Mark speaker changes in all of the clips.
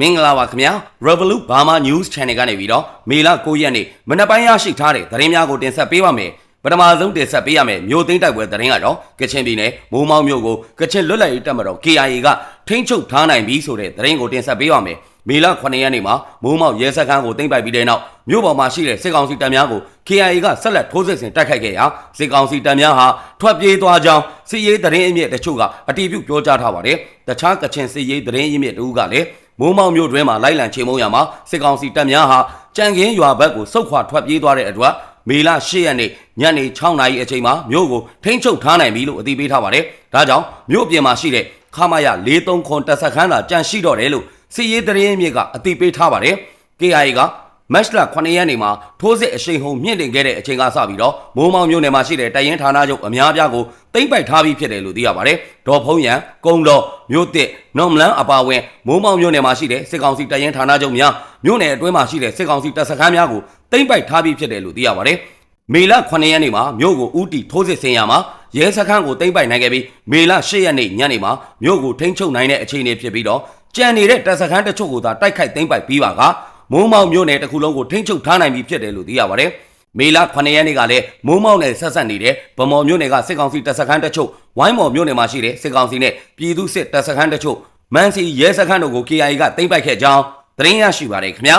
Speaker 1: မင်္ဂလာပါခင်ဗျာ Revolut Burma News Channel ကနေပြီးတော့မေလ9ရက်နေ့မနက်ပိုင်းရရှိထားတဲ့သတင်းများကိုတင်ဆက်ပေးပါမယ်ပထမဆုံးတင်ဆက်ပေးရမယ်မြို့သိမ်းတိုက်ပွဲသတင်းကတော့ကချင်ပြည်နယ်မိုးမောက်မြို့ကိုကချင်လွတ်လပ်ရေးတပ်မတော် KIA ကထိန်းချုပ်ထားနိုင်ပြီဆိုတဲ့သတင်းကိုတင်ဆက်ပေးပါမယ်မေလ9ရက်နေ့မှာမိုးမောက်ရဲစခန်းကိုသိမ်းပိုက်ပြီးတဲ့နောက်မြို့ပေါ်မှာရှိတဲ့စစ်ကောင်စီတပ်များကို KIA ကဆက်လက်ထိုးစစ်ဆင်တိုက်ခိုက်ခဲ့ရာစစ်ကောင်စီတပ်များဟာထွက်ပြေးသွားကြောင်းစစ်ရေးသတင်းအမြင့်တချို့ကအတည်ပြုပြောကြားထားပါတယ်တခြားကချင်စစ်ရေးသတင်းအမြင့်တူကလည်း မိုးမောင်မြို့တွင်မှလိုက်လံချေမှုန်းရမှာစစ်ကောင်စီတပ်များဟာကြံကင်းရွာဘက်ကိုစုတ်ခွာထွက်ပြေးသွားတဲ့အတွက်မေလ10ရက်နေ့ညနေ6နာရီအချိန်မှာမြို့ကိုထိန်းချုပ်ထားနိုင်ပြီလို့အသိပေးထားပါတယ်။ဒါကြောင့်မြို့ပြင်မှာရှိတဲ့ခမာယ43ခွန်တပ်စခန်းသာကြန့်ရှိတော့တယ်လို့စစ်ရေးသတင်းမြစ်ကအသိပေးထားပါတယ်။ KIA က မတ်လ9ရက်နေ့မှာထိုးစစ်အရှိန်ဟုန်မြင့်တင်ခဲ့တဲ့အချိန်ကစပြီးတော့မိုးမောင်မြို့နယ်မှာရှိတဲ့တိုင်ရင်ဌာနချုပ်အများအပြားကိုတိမ့်ပိုက်ထားပြီးဖြစ်တယ်လို့သိရပါတယ်။ဒေါ်ဖုံးရန်ကုံတော်မြို့တစ်နော်မလန်အပါဝင်မိုးမောင်မြို့နယ်မှာရှိတဲ့စစ်ကောင်စီတိုင်ရင်ဌာနချုပ်များမြို့နယ်အတွင်းမှာရှိတဲ့စစ်ကောင်စီတပ်စခန်းများကိုတိမ့်ပိုက်ထားပြီးဖြစ်တယ်လို့သိရပါတယ်။မေလ9ရက်နေ့မှာမြို့ကိုဦးတီထိုးစစ်ဆင်ရမှာရဲစခန်းကိုတိမ့်ပိုက်နိုင်ခဲ့ပြီးမေလ10ရက်နေ့ညနေမှာမြို့ကိုထိန်းချုပ်နိုင်တဲ့အခြေအနေဖြစ်ပြီးတော့ကြံနေတဲ့တပ်စခန်းတချို့ကိုသာတိုက်ခိုက်သိမ်းပိုက်ပြီးပါက မိုးမောင်မြို့နယ်တစ်ခုလုံးကိုထိန်းချုပ်ထားနိုင်ပြီဖြစ်တယ်လို့သိရပါတယ်။မေလ9ရက်နေ့ကလည်းမိုးမောင်နယ်ဆက်ဆက်နေတဲ့ဗမော်မြို့နယ်ကစစ်ကောင်စီတပ်စခန်းတချို့ဝိုင်းမော်မြို့နယ်မှာရှိတဲ့စစ်ကောင်စီနဲ့ပြည်သူစစ်တပ်စခန်းတချို့မန်စီရဲစခန်းတို့ကို KIA ကသိမ်းပိုက်ခဲ့ကြောင်းသတင်းရရှိပါတယ်ခင်ဗျာ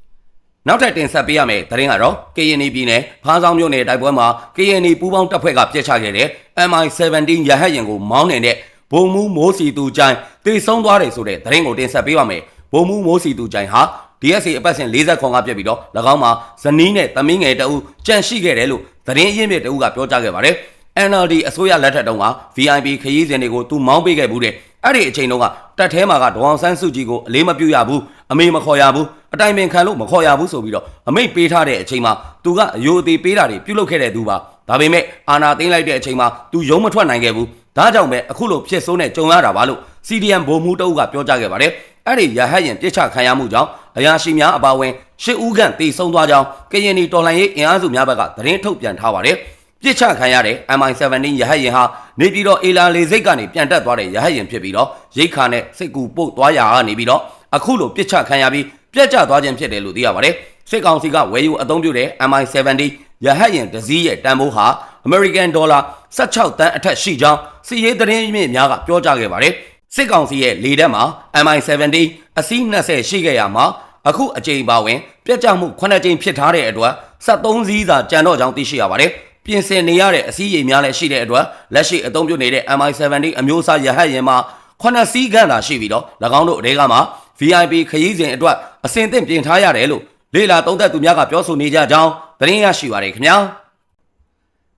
Speaker 1: ။နောက်ထပ်တင်ဆက်ပေးရမယ့်သတင်းကတော့ KNY ပြည်နယ်ဖားဆောင်မြို့နယ်တိုက်ပွဲမှာ KNY ပူးပေါင်းတပ်ဖွဲ့ကပြစ်ချခဲ့တဲ့ MI17 ရဟတ်ယာဉ်ကိုမောင်းနေတဲ့ဘုံမူမိုးစီတူချိုင်တေဆုံးသွားတယ်ဆိုတဲ့သတင်းကိုတင်ဆက်ပေးပါမယ်။ဘုံမူမိုးစီတူချိုင်ဟာ DSA အပတ်စဉ်40ခွန်ကပြက်ပြီးတော့၎င်းမှာဇနီးနဲ့သမီးငယ်တအုပ်ကြန့်ရှိခဲ့တယ်လို့သတင်းရင်းမြစ်တအုပ်ကပြောကြားခဲ့ပါတယ်။ NLD အစိုးရလက်ထက်တုန်းက VIP ခရီးစဉ်တွေကိုသူမောင်းပေးခဲ့ဘူးတဲ့အဲ့ဒီအချိန်တုန်းကတက်ထဲမှာကဒေါအောင်ဆန်းစုကြည်ကိုအလေးမပြုရဘူးအမေမခေါ်ရဘူးအတိုင်ပင်ခံလို့မခေါ်ရဘူးဆိုပြီးတော့အမိတ်ပေးထားတဲ့အချိန်မှာသူကအယိုအသေးပေးတာတွေပြုလုပ်ခဲ့တဲ့သူပါဒါပေမဲ့အာနာသိမ့်လိုက်တဲ့အချိန်မှာသူရုံးမထွက်နိုင်ခဲ့ဘူးဒါကြောင့်ပဲအခုလိုဖြစ်ဆိုးနဲ့ကြုံရတာပါလို့ CDM ဗိုလ်မှူးတအုပ်ကပြောကြားခဲ့ပါတယ်အဲ့ဒီရဟတ်ရင်ပြစ်ချခံရမှုကြောင့် အရာရှိများအပါအဝင်ရှစ်ဦးခန့်တေဆုံးသွားကြောင်းကရင်နီတော်လှန်ရေးအင်အားစုများဘက်ကသတင်းထုတ်ပြန်ထားပါတယ်ပြစ်ချခံရတဲ့ MI17 ရဟတ်ရင်ဟာနေပြည်တော်အေလာလေစိတ်ကနေပြန်တက်သွားတဲ့ရဟတ်ရင်ဖြစ်ပြီးတော့ရိတ်ခါနဲ့စိတ်ကူပုတ်သွားရာကနေပြီးတော့အခုလိုပြစ်ချခံရပြီးပြက်ကျသွားခြင်းဖြစ်တယ်လို့သိရပါတယ်စစ်ကောင်စီကဝယ်ယူအသုံးပြုတဲ့ MI17 ရဟတ်ရင်တစ်စီးရဲ့တန်ဖိုးဟာ American Dollar 16တန်းအထက်ရှိကြောင်းစီရေးသတင်းမြင့်များကပြောကြားခဲ့ပါတယ် စစ်ကောင်စီရဲ့လေတပ်မှာ MI17 အစီး20ရှိခဲ့ရမှာအခုအကြိမ်ပါဝင်ပြက်ကျမှု9ကြိမ်ဖြစ်ထားတဲ့အတွက်73စီးသာကြံတော့ကြောင်းသိရှိရပါတယ်ပြင်ဆင်နေရတဲ့အစည်းအဝေးများလည်းရှိတဲ့အတွက်လက်ရှိအသုံးပြုနေတဲ့ MI17 အမျိုးအစားရဟတ်ယာဉ်မှာ9စီးခန့်သာရှိပြီးတော့၎င်းတို့အတွေကမှာ VIP ခရီးစဉ်အတွက်အစင်သင့်ပြင်ထားရတယ်လို့လေလာသုံးသက်သူများကပြောဆိုနေကြကြောင်းသတင်းရရှိပါရခင်ဗျာ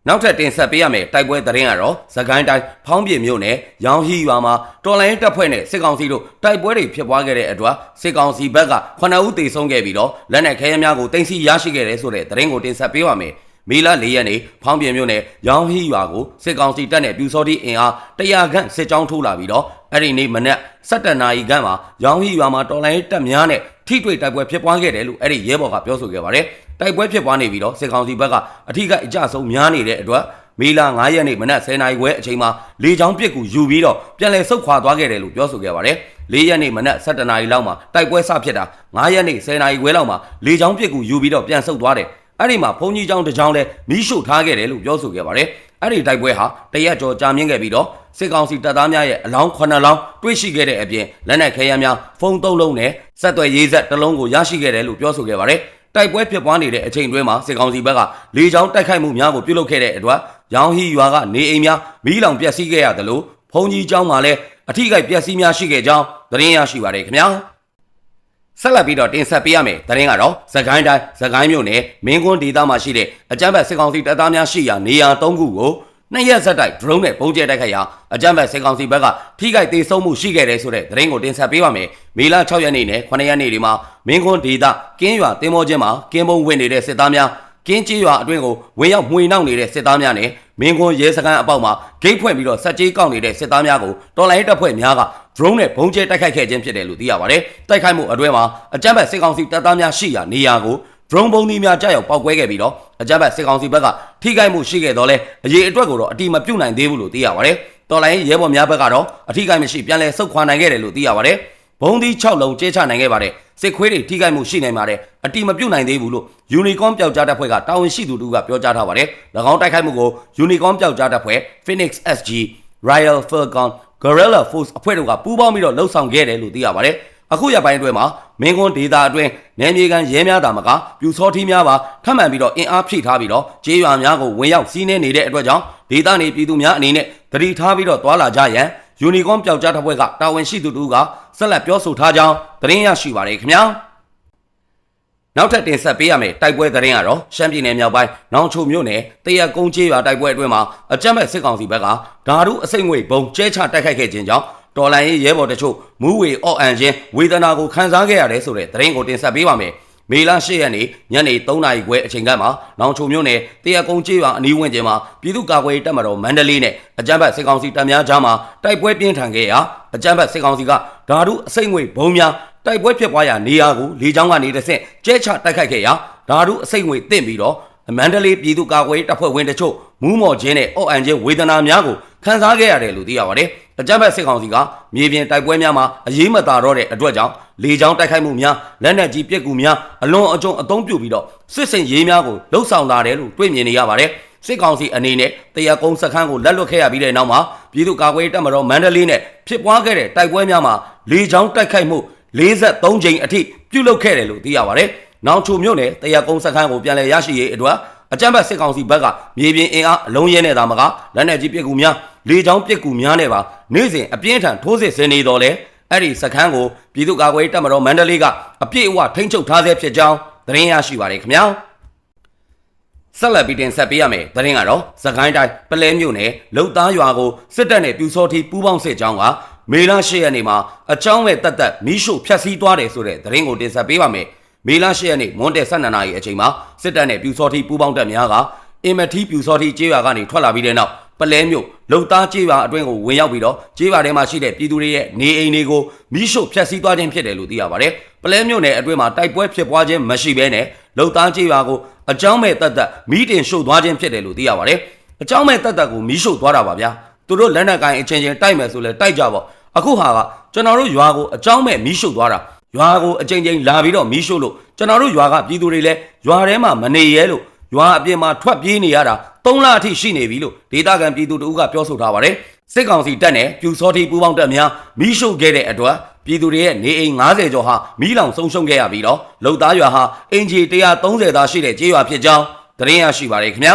Speaker 1: နောက်ထပ်တင်ဆက်ပေးရမယ့်တိုက်ပွဲသတင်းကတော့သခိုင်းတိုင်းဖောင်းပြမြို့နယ်ရောင်ဟီရွာမှာတော်လိုင်းတပ်ဖွဲ့နဲ့စစ်ကောင်စီတို့တိုက်ပွဲတွေဖြစ်ပွားခဲ့တဲ့အတွက်စစ်ကောင်စီဘက်က9ဦးသေဆုံးခဲ့ပြီးတော့လက်နက်ခဲယမ်းများကိုတင်စီရရှိခဲ့တယ်ဆိုတဲ့သတင်းကိုတင်ဆက်ပေးပါမယ်။မေလ၄ရက်နေ့ဖောင်းပြမြို့နယ်ရောင်ဟီရွာကိုစစ်ကောင်စီတပ်နဲ့ပြူစောတိအင်အား100ခန့်စစ်ကြောင်းထိုးလာပြီးတော့အဲ့ဒီနေ့မနက်7နာရီခန့်မှာရောင်ဟီရွာမှာတော်လိုင်းတပ်များနဲ့ ထိတွေ့တိုက်ပွဲဖြစ်ပွားခဲ့တယ်လို့အဲ့ဒီရဲဘော်ကပြောဆိုခဲ့ပါတယ်။တိုက်ပွဲဖြစ်ပွားနေပြီးတော့စစ်ကောင်စီဘက်ကအထီးကအကြဆုံးများနေတဲ့အတွက်မေလ9ရက်နေ့မနက်10:00နာရီခွဲအချိန်မှာလေကြောင်းပစ်ကူယူပြီးတော့ပြန်လည်ဆုတ်ခွာသွားခဲ့တယ်လို့ပြောဆိုခဲ့ပါတယ်။၄ရက်နေ့မနက်7:00နာရီလောက်မှာတိုက်ပွဲစဖြစ်တာ9ရက်နေ့10:00နာရီခွဲလောက်မှာလေကြောင်းပစ်ကူယူပြီးတော့ပြန်ဆုတ်သွားတယ်။အဲ့ဒီမှာဘုံကြီးကျောင်းတစ်ကျောင်းလဲမီးရှို့ထားခဲ့တယ်လို့ပြောဆိုခဲ့ပါတယ်။ အဲ့ဒီတိုက်ပွဲဟာတရက်ကျော်ကြာမြင့်ခဲ့ပြီးတော့စစ်ကောင်စီတပ်သားများရဲ့အလောင်း9လောင်းတွေ့ရှိခဲ့တဲ့အပြင်လက်နက်ခဲယမ်းများဖုံး3လုံးနဲ့စက်သွယ်ရေးဆက်တစ်လုံးကိုရရှိခဲ့တယ်လို့ပြောဆိုခဲ့ပါတယ်။တိုက်ပွဲဖြစ်ပွားနေတဲ့အချိန်တွင်းမှာစစ်ကောင်စီဘက်ကလေကြောင်းတိုက်ခိုက်မှုများကိုပြုလုပ်ခဲ့တဲ့အတွက်ရောင်ဟီရွာကနေအိမ်များမီးလောင်ပျက်စီးခဲ့ရတယ်လို့ဘုံကြီးကျောင်းမှာလည်းအထိကိပျက်စီးများရှိခဲ့ကြောင်းသတင်းရရှိပါတယ်ခင်ဗျာ ဆက်လက်ပြီးတော့တင်ဆက်ပေးရမယ်သတင်းကတော့သခိုင်းတိုင်းသခိုင်းမြို့နယ်မင်းကွန်းဒေသမှာရှိတဲ့အကြမ်းဖက်စစ်ကောင်စီတပ်သားများရှိရာနေရာ၃ခုကိုနှစ်ရက်ဆက်တိုက် drone နဲ့ပုံကျဲတိုက်ခိုက်ရာအကြမ်းဖက်စစ်ကောင်စီဘက်ကထိခိုက်သေးဆုံးမှုရှိခဲ့တယ်ဆိုတဲ့သတင်းကိုတင်ဆက်ပေးပါမယ်။မေလ6ရက်နေ့နဲ့9ရက်နေ့တွေမှာမင်းခွန်းဒေသကင်းရွာတင်မောချင်းမှာကင်းပုံဝင်နေတဲ့စစ်သားများကင်းကြီးရွာအတွင်းကိုဝင်ရောက်မှွေနှောက်နေတဲ့စစ်သားများနဲ့ မင်းခွန်းရဲစခန်းအပေါက်မှာဂိတ်ဖွင့်ပြီးတော့စက်ကြီးကောက်နေတဲ့စစ်သားများကိုတော်လိုင်းတပ်ဖွဲ့များက drone နဲ့ပုံကျဲတိုက်ခိုက်ခဲ့ခြင်းဖြစ်တယ်လို့သိရပါတယ်။တိုက်ခိုက်မှုအတွင်းမှာအကြမ်းဖက်စစ်ကောင်စီတပ်သားများရှိရာနေရာကို drone ပုံသီးများကြောက်ရောက်ပောက်ကွဲခဲ့ပြီးတော့အကြမ်းဖက်စစ်ကောင်စီဘက်ကထိခိုက်မှုရှိခဲ့တော့လဲအရေးအတွက်ကိုတော့အတိမပြုတ်နိုင်သေးဘူးလို့သိရပါတယ်။တော်လိုင်းရဲဘော်များဘက်ကတော့အထိခိုက်မရှိပြန်လည်ဆုတ်ခွာနိုင်ခဲ့တယ်လို့သိရပါတယ်။ ဘုံသီး6လုံးကျဲချနိုင်ခဲ့ပါတယ်စစ်ခွေးတွေထိခိုက်မှုရှိနိုင်ပါတယ်အတိမပြုတ်နိုင်သေးဘူးလို့ Unicorn ပျောက်ကြားတပ်ဖွဲ့ကတာဝန်ရှိသူတို့ကပြောကြားထားပါတယ်၎င်းတိုက်ခိုက်မှုကို Unicorn ပျောက်ကြားတပ်ဖွဲ့ Phoenix SG Royal Falcon Guerrilla Force အဖွဲ့တို့ကပူးပေါင်းပြီးတော့လှုပ်ဆောင်ခဲ့တယ်လို့သိရပါတယ်အခုရပိုင်းအတွင်းမှာမင်းကွန်းဒေတာအတွင်းနယ်မြေကန်ရဲများတာမကပြူစောထီးများပါထပ်မံပြီးတော့အင်အားဖြည့်ထားပြီးတော့ကျေးရွာများကိုဝင်ရောက်စီးနှင်းနေတဲ့အတွက်ကြောင့်ဒေတာနေပြည်သူများအနေနဲ့တတိထားပြီးတော့သွာလာကြရန်ယူနီကွန်ပျောက်ကြားတပ်ဖွဲ့ကတာဝန်ရှိသူတို့က ဆက်လက်ပြောဆိုထားကြောင်းသတင်းရရှိပါတယ်ခင်ဗျာနောက်ထပ်တင်ဆက်ပေးရမယ့်တိုက်ပွဲသတင်းကတော့ရှမ်းပြည်နယ်မြောက်ပိုင်းနောင်ချိုမြို့နယ်တရက်ကုန်းကျေးရွာတိုက်ပွဲအတွင်းမှာအကြမ်းဖက်စစ်ကောင်စီဘက်ကဓာတုအစိမ့်ငွေဘုံကျဲချတိုက်ခိုက်ခဲ့ခြင်းကြောင့်တော်လိုင်းရေးရဲဘော်တချို့မူးဝေအော့အန်ခြင်းဝေဒနာကိုခံစားခဲ့ရတယ်ဆိုတဲ့သတင်းကိုတင်ဆက်ပေးပါမယ်။ မေလ10ရက်နေ့ညနေ3နာရီခွဲအချိန်ကမှနောင်ချိုမြို့နယ်တရက်ကုန်းကျေးရွာအနီးဝန်းကျင်မှာပြည်သူ့ကာကွယ်ရေးတပ်မတော်မန္တလေးနဲ့အကြမ်းဖက်စစ်ကောင်စီတပ်များကြားမှာတိုက်ပွဲပြင်းထန်ခဲ့ရာအကြမ်းဖက်စစ်ကောင်စီကဓာတုအစိမ့်ငွေဘုံများတိုက်ပွဲဖြစ်ပွားရာနေရာကိုလေကြောင်းကနေတစ်ဆင့်ကျဲချတိုက်ခိုက်ခဲ့ရာဓာတုအစိမ့်ငွေတင့်ပြီးတော့မန္တလေးပြည်သူ့ကာကွယ်ရေးတပ်ဖွဲ့ဝင်တချို့မူးမော်ခြင်းနဲ့အော့အန်ခြင်းဝေဒနာများကို ခံစားခဲ့ရတယ်လို့သိရပါတယ်။အကြမ်းဖက်စစ်ကောင်စီကမြေပြင်တိုက်ပွဲများမှာအရေးမသာတော့တဲ့အတွက်ကြောင့်လေကြောင်းတိုက်ခိုက်မှုများလက်နက်ကြီးပစ်ကူများအလွန်အကျွံအသုံးပြုပြီးတော့စစ်စင်ရေးများကိုလှုပ်ဆောင်လာတယ်လို့တွေ့မြင်နေရပါတယ်။စစ်ကောင်စီအနေနဲ့တရကုန်းစခန်းကိုလက်လွတ်ခဲ့ရပြီးတဲ့နောက်မှာပြည်သူ့ကာကွယ်ရေးတပ်မတော်မန္တလေးနဲ့ဖြစ်ပွားခဲ့တဲ့တိုက်ပွဲများမှာလေကြောင်းတိုက်ခိုက်မှု43ကြိမ်အထိပြုလုပ်ခဲ့တယ်လို့သိရပါတယ်။နောင်ချိုမြို့နယ်တရကုန်းစခန်းကိုပြန်လည်ရရှိရေးအတွက် အကြမ်းဖက်စစ်ကောင်စီဘက်ကမြေပြင်အင်အားအလုံးရဲနေတာမကလက်နက်ကြီးပစ်ကူများလေကြောင်းပစ်ကူများနဲ့ပါနေ့စဉ်အပြင်းထန်ထိုးစစ်ဆင်နေတော်လဲအဲ့ဒီစခန်းကိုပြည်သူ့ကာကွယ်ရေးတပ်မတော်မန္တလေးကအပြည့်အဝထိန်းချုပ်ထားဆဲဖြစ်ကြောင်းသတင်းရရှိပါတယ်ခင်ဗျာဆက်လက်ပြီးတင်ဆက်ပေးရမယ်သတင်းကတော့သခိုင်းတိုင်းပလဲမြို့နယ်လုံသားရွာကိုစစ်တပ်နဲ့ပြူစောထီပူးပေါင်းစစ်ကြောင်းကမေလ10ရက်နေ့မှာအကြောင်းမဲ့တက်တက်မီးရှို့ဖျက်ဆီးသွားတယ်ဆိုတဲ့သတင်းကိုတင်ဆက်ပေးပါမယ် မေလ10ရက်နေ့မွန်းတဲ့12နာရီအချိန်မှာစစ်တပ်နဲ့ပြူစောထီပူးပေါင်းတပ်များကအင်မထီပြူစောထီကျေးရွာကနေထွက်လာပြီးတဲ့နောက်ပလဲမြို့လုံသားကျေးရွာအတွင်းကိုဝင်ရောက်ပြီးတော့ကျေးရွာထဲမှာရှိတဲ့ပြည်သူတွေရဲ့နေအိမ်တွေကိုမီးရှို့ဖျက်ဆီးသွားခြင်းဖြစ်တယ်လို့သိရပါတယ်။ပလဲမြို့နယ်အတွင်းမှာတိုက်ပွဲဖြစ်ပွားခြင်းမရှိဘဲနဲ့လုံသားကျေးရွာကိုအကြောင်းမဲ့တက်တက်မီးတင်ရှို့သွားခြင်းဖြစ်တယ်လို့သိရပါတယ်။အကြောင်းမဲ့တက်တက်ကိုမီးရှို့သွားတာပါဗျာ။သူတို့လက်နက်ကိုင်အချင်းချင်းတိုက်မယ်ဆိုလဲတိုက်ကြပေါ့။အခုဟာကကျွန်တော်တို့ရွာကိုအကြောင်းမဲ့မီးရှို့သွားတာ။ ရွာကိုအချိန်ချင်းလာပြီးတော့မီးရှို့လို့ကျွန်တော်တို့ရွာကပြည်သူတွေလည်းရွာထဲမှာမနေရဲလို့ရွာအပြင်မှာထွက်ပြေးနေရတာ၃လအထိရှိနေပြီလို့ဒေသခံပြည်သူတို့ကပြောဆိုထားပါတယ်စစ်ကောင်စီတပ်နဲ့ပြူစောတိပူပေါင်းတပ်များမိရှုခဲ့တဲ့အတွက်ပြည်သူတွေရဲ့နေအိမ်90ကျော်ဟာမိလောင်ဆုံးရှုံးခဲ့ရပြီးတော့လုံသားရွာဟာအင်ဂျီ130သားရှိတဲ့ကျေးရွာဖြစ်ကြောင်းသတင်းရရှိပါတယ်ခင်ဗျာ